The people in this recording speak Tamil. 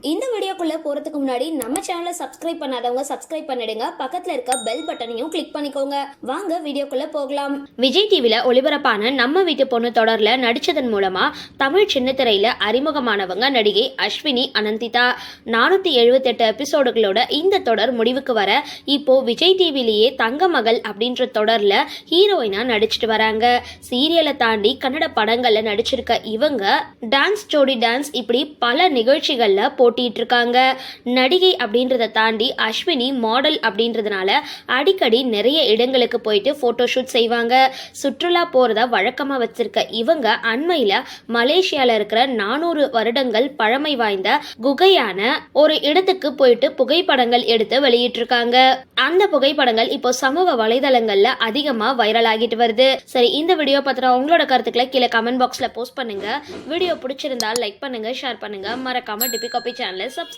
இந்த வீடியோக்குள்ளே போகிறதுக்கு முன்னாடி நம்ம சேனலை சப்ஸ்கிரைப் பண்ணாதவங்க சப்ஸ்கிரைப் பண்ணிடுங்க. பக்கத்தில் இருக்க பெல் பட்டனையும் கிளிக் பண்ணிக்கோங்க. வாங்க வீடியோக்குள்ளே போகலாம். விஜய் டிவியில் ஒளிபரப்பான நம்ம வீட்டு பொண்ணு தொடரில் நடித்ததன் மூலமாக தமிழ் சின்னத்திரையில் அறிமுகமானவங்க நடிகை அஸ்வினி அனந்திதா. நானூற்றி எழுபத்தெட்டு எபிசோடுகளோட இந்த தொடர் முடிவுக்கு வர இப்போ விஜய் டிவிலேயே தங்க மகள் அப்படின்ற தொடரில் ஹீரோயினாக நடிச்சிட்டு வராங்க. சீரியலை தாண்டி கன்னட படங்களில் நடிச்சிருக்க இவங்க டான்ஸ் ஜோடி டான்ஸ் இப்படி பல நிகழ்ச்சிகளில் போட்டிட்டு இருக்காங்க நடிகை அப்படின்றத தாண்டி அஸ்வினி மாடல் அப்படின்றதுனால அடிக்கடி நிறைய இடங்களுக்கு போயிட்டு ஃபோட்டோ ஷூட் செய்வாங்க. சுற்றுலா போகிறத வழக்கமாக வச்சிருக்க இவங்க அண்மையில் மலேசியாவில் இருக்கிற நானூறு வருடங்கள் பழமை வாய்ந்த குகையான ஒரு இடத்துக்கு போயிட்டு புகைப்படங்கள் எடுத்து வெளியிட்டிருக்காங்க. அந்த புகைப்படங்கள் இப்போ சமூக வலைதளங்கள்ல அதிகமா வைரல் ஆகிட்டு வருது. சரி இந்த வீடியோ பத்திர உங்களோட கருத்துக்களை கீழே கமெண்ட் பாக்ஸ்ல போஸ்ட் பண்ணுங்க. வீடியோ பிடிச்சிருந்தா லைக் பண்ணுங்க ஷேர் பண்ணுங்க. மறக்காம டிபி காபி சேனலை சப்ஸ்கிரைப்